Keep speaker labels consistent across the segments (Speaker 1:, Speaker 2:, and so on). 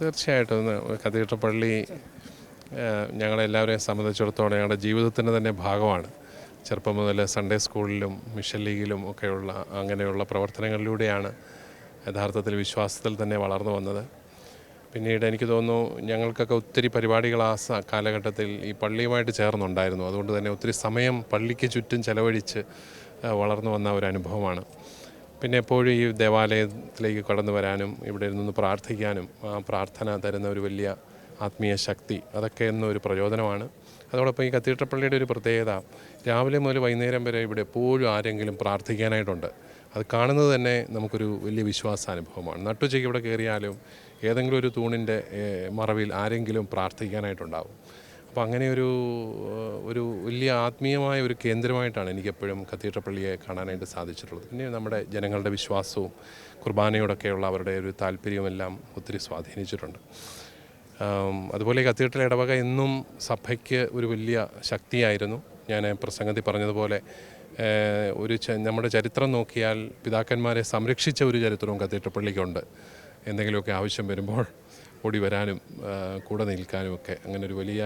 Speaker 1: തീർച്ചയായിട്ടും. കത്തീഡ്രൽ പള്ളി ഞങ്ങളെല്ലാവരെയും സംബന്ധിച്ചിടത്തോളം ഞങ്ങളുടെ ജീവിതത്തിന്റെ തന്നെ ഭാഗമാണ്. ചെറുപ്പം മുതൽ സൺഡേ സ്കൂളിലും മിഷൻ ലീഗിലും ഒക്കെയുള്ള അങ്ങനെയുള്ള പ്രവർത്തനങ്ങളിലൂടെയാണ് യഥാർത്ഥത്തിൽ വിശ്വാസത്തിൽ തന്നെ വളർന്നു വന്നത്. പിന്നീട് എനിക്ക് തോന്നുന്നു ഞങ്ങൾക്കൊക്കെ ഒത്തിരി പരിപാടികൾ ആ കാലഘട്ടത്തിൽ ഈ പള്ളിയുമായിട്ട് ചേർന്നുണ്ടായിരുന്നു. അതുകൊണ്ട് തന്നെ ഒത്തിരി സമയം പള്ളിക്ക് ചുറ്റും ചെലവഴിച്ച് വളർന്നു വന്ന ഒരു അനുഭവമാണ്. പിന്നെ എപ്പോഴും ഈ ദേവാലയത്തിലേക്ക് കടന്നു വരാനും ഇവിടെ നിന്ന് പ്രാർത്ഥിക്കാനും ആ പ്രാർത്ഥന തരുന്ന ഒരു വലിയ ആത്മീയ ശക്തി അതൊക്കെ എന്നൊരു പ്രചോദനമാണ്. അതോടൊപ്പം ഈ കത്തീഡ്രൽ പള്ളിയുടെ ഒരു പ്രത്യേകത രാവിലെ മുതൽ വൈകുന്നേരം വരെ ഇവിടെ എപ്പോഴും ആരെങ്കിലും പ്രാർത്ഥിക്കാനായിട്ടുണ്ട്. അത് കാണുന്നത് തന്നെ നമുക്കൊരു വലിയ വിശ്വാസാനുഭവമാണ്. നട്ടുച്ചയ്ക്ക് ഇവിടെ കയറിയാലും ഏതെങ്കിലും ഒരു തൂണിന്റെ മറവിൽ ആരെങ്കിലും പ്രാർത്ഥിക്കാനായിട്ടുണ്ടാവും. അപ്പോൾ അങ്ങനെ ഒരു ഒരു വലിയ ആത്മീയമായ ഒരു കേന്ദ്രമായിട്ടാണ് എനിക്കെപ്പോഴും കത്തീഡ്രൽ പള്ളിയെ കാണാനായിട്ട് സാധിച്ചിട്ടുള്ളത്. പിന്നെ നമ്മുടെ ജനങ്ങളുടെ വിശ്വാസവും കുർബാനയോടൊക്കെയുള്ള അവരുടെ ഒരു താല്പര്യവുമെല്ലാം ഒത്തിരി സ്വാധീനിച്ചിട്ടുണ്ട്. അതുപോലെ കത്തീഡ്രൽ ഇടവക എന്നും സഭയ്ക്ക് ഒരു വലിയ ശക്തിയായിരുന്നു. ഞാൻ പ്രസംഗത്തിൽ പറഞ്ഞതുപോലെ ഒരു നമ്മുടെ ചരിത്രം നോക്കിയാൽ പിതാക്കന്മാരെ സംരക്ഷിച്ച ഒരു ചരിത്രവും കത്തീഡ്രൽ പള്ളിക്കുണ്ട്. എന്തെങ്കിലുമൊക്കെ ആവശ്യം വരുമ്പോൾ ഓടി വരാനും കൂടെ നിൽക്കാനും ഒക്കെ അങ്ങനെ ഒരു വലിയ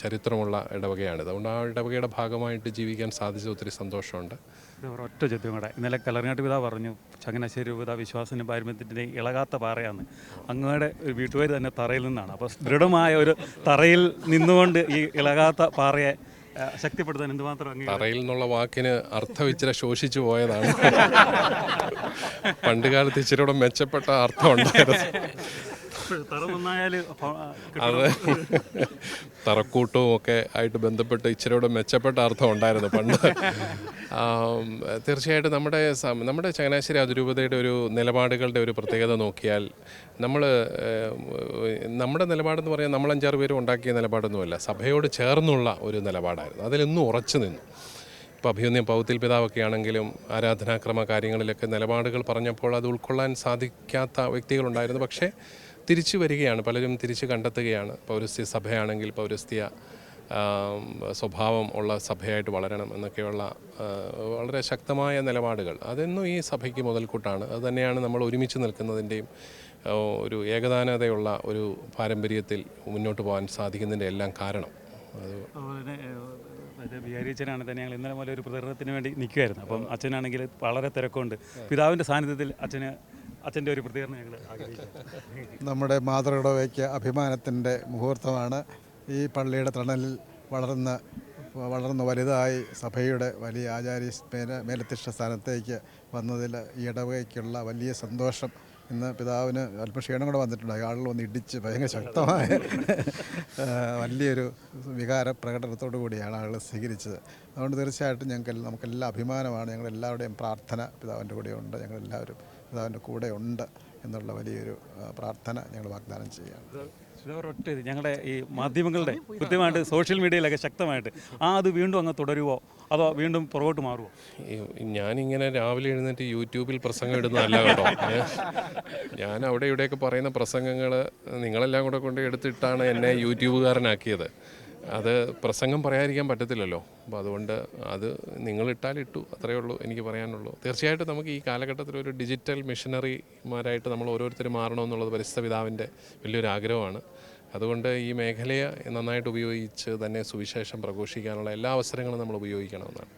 Speaker 1: ചരിത്രമുള്ള ഇടവകയാണ് അതുകൊണ്ട് ആ ഇടവകയുടെ ഭാഗമായിട്ട് ജീവിക്കാൻ സാധിച്ച ഒത്തിരി സന്തോഷമുണ്ട്.
Speaker 2: ഒറ്റ ചോദ്യം കൂടെ. ഇന്നലെ കലർങ്ങാട്ട് പിതാവ് പറഞ്ഞു ചങ്ങനാശ്ശേരി രൂപത വിശ്വാസത്തിന്റെ പാരമ്പര്യത്തിന്റെ ഇളകാത്ത പാറയാണ്. അങ്ങയുടെ ഒരു വീട്ടുപേര് തന്നെ തറയിൽ നിന്നാണ്. അപ്പോൾ ദൃഢമായ ഒരു തറയിൽ നിന്നുകൊണ്ട് ഈ ഇളകാത്ത പാറയെ ശക്തിപ്പെടുത്താൻ എന്തുമാത്രം
Speaker 1: തറയിൽ നിന്നുള്ള വാക്കിന് അർത്ഥം ഇച്ചിരി ശോഷിച്ചു പോയതാണ്. പണ്ട് കാലത്ത് ഇച്ചിരി കൂടെ മെച്ചപ്പെട്ട അർത്ഥം ഉണ്ടായിരുന്നു. അത്. തറക്കൂട്ടവും ഒക്കെ ആയിട്ട് ബന്ധപ്പെട്ട് ഇച്ചിരി കൂടെ മെച്ചപ്പെട്ട അർത്ഥം ഉണ്ടായിരുന്നു പണ്ട്. തീർച്ചയായിട്ടും നമ്മുടെ നമ്മുടെ ചങ്ങനാശ്ശേരി അതിരൂപതയുടെ ഒരു നിലപാടുകളുടെ ഒരു പ്രത്യേകത നോക്കിയാൽ നമ്മൾ നമ്മുടെ നിലപാടെന്ന് പറയാൻ നമ്മൾ അഞ്ചാറ് പേരും ഉണ്ടാക്കിയ നിലപാടൊന്നുമല്ല. സഭയോട് ചേർന്നുള്ള ഒരു നിലപാടായിരുന്നു. അതിലെന്നും ഉറച്ചു നിന്നു. ഇപ്പോൾ അഭിമന്യ പൗത്തിൽ പിതാവൊക്കെ ആണെങ്കിലും ആരാധനാക്രമ കാര്യങ്ങളിലൊക്കെ നിലപാടുകൾ പറഞ്ഞപ്പോൾ അത് ഉൾക്കൊള്ളാൻ സാധിക്കാത്ത വ്യക്തികളുണ്ടായിരുന്നു. പക്ഷേ തിരിച്ചു വരികയാണ് പലരും തിരിച്ച് കണ്ടെത്തുകയാണ്. പൗരസ്ത്യ സഭയാണെങ്കിൽ പൗരസ്ത്യ സ്വഭാവം ഉള്ള സഭയായിട്ട് വളരണം എന്നൊക്കെയുള്ള വളരെ ശക്തമായ നിലപാടുകൾ. അതെന്നും ഈ സഭയ്ക്ക് മുതൽക്കൂട്ടാണ്. അത് തന്നെയാണ് നമ്മൾ ഒരുമിച്ച് നിൽക്കുന്നതിന്റെയും ഒരു ഏകദാനതയുള്ള ഒരു പാരമ്പര്യത്തിൽ മുന്നോട്ട് പോകാൻ സാധിക്കുന്നതിന്റെ എല്ലാം കാരണം. അത്
Speaker 2: ബിഹാരിച്ചനാണ് തന്നെ ഞങ്ങൾ ഇന്നലെ മുതൽ ഒരു പ്രചരണത്തിന് വേണ്ടി നിൽക്കുമായിരുന്നു അപ്പം അച്ഛനാണെങ്കിൽ വളരെ തിരക്കുണ്ട്. പിതാവിന്റെ സാന്നിധ്യത്തിൽ അച്ഛന് അച്ഛന്റെ ഒരു പ്രതികരണം ഞങ്ങൾ ആഗ്രഹിക്കുന്നു.
Speaker 3: നമ്മുടെ മാതൃകടവയ്ക്ക് അഭിമാനത്തിന്റെ മുഹൂർത്തമാണ്. ഈ പള്ളിയുടെ തണലിൽ വളർന്ന് വളർന്ന് വലുതായി സഭയുടെ വലിയ ആചാര്യ മേല മേലധ്യക്ഷ സ്ഥാനത്തേക്ക് വന്നതിൽ ഈ ഇടവകയ്ക്കുള്ള വലിയ സന്തോഷം ഇന്ന് പിതാവിന് അല്പം ക്ഷീണം കൂടെ വന്നിട്ടുണ്ട് അയാളിൽ വന്ന് ഇടിച്ച് ഭയങ്കര ശക്തമായ വലിയൊരു വികാര പ്രകടനത്തോടു കൂടിയാണ് ആളുകൾ സ്വീകരിച്ചത്. അതുകൊണ്ട് തീർച്ചയായിട്ടും ഞങ്ങൾക്ക് നമുക്കെല്ലാം അഭിമാനമാണ്. ഞങ്ങളെല്ലാവരുടെയും പ്രാർത്ഥന പിതാവിന്റെ കൂടെയുണ്ട്. ഞങ്ങളെല്ലാവരും പിതാവിന്റെ കൂടെ ഉണ്ട് എന്നുള്ള വലിയൊരു പ്രാർത്ഥന ഞങ്ങൾ വാഗ്ദാനം ചെയ്യുകയാണ്.
Speaker 2: ഇത് ഞങ്ങളുടെ ഈ മാധ്യമങ്ങളുടെ കൃത്യമായിട്ട് സോഷ്യൽ മീഡിയയിലൊക്കെ ശക്തമായിട്ട്. ആ അത് വീണ്ടും അങ്ങ് തുടരുവോ? അതോ വീണ്ടും പുറകോട്ട് മാറുമോ
Speaker 1: ഞാനിങ്ങനെ രാവിലെ എഴുന്നേറ്റ് യൂട്യൂബിൽ പ്രസംഗം ഇടുന്നതല്ല കേട്ടോ. ഞാൻ അവിടെ ഇവിടെയൊക്കെ പറയുന്ന പ്രസംഗങ്ങൾ നിങ്ങളെല്ലാം കൂടെ കൊണ്ട് എടുത്തിട്ടാണ് എന്നെ യൂട്യൂബുകാരനാക്കിയത്. അത് പ്രസംഗം പറയാതിരിക്കാൻ പറ്റത്തില്ലല്ലോ. അപ്പോൾ അതുകൊണ്ട് അത് നിങ്ങളിട്ടാൽ ഇട്ടു അത്രയേ ഉള്ളൂ എനിക്ക് പറയാനുള്ളൂ. തീർച്ചയായിട്ടും നമുക്ക് ഈ കാലഘട്ടത്തിൽ ഒരു ഡിജിറ്റൽ മിഷനറിമാരായിട്ട് നമ്മൾ ഓരോരുത്തർ മാറണമെന്നുള്ളത് പരിസ്ഥിതി പിതാവിന്റെ വലിയൊരു ആഗ്രഹമാണ്. അതുകൊണ്ട് ഈ മേഖലയെ നന്നായിട്ട് ഉപയോഗിച്ച് തന്നെ സുവിശേഷം പ്രഘോഷിക്കാനുള്ള എല്ലാ അവസരങ്ങളും നമ്മൾ ഉപയോഗിക്കണമെന്നാണ്.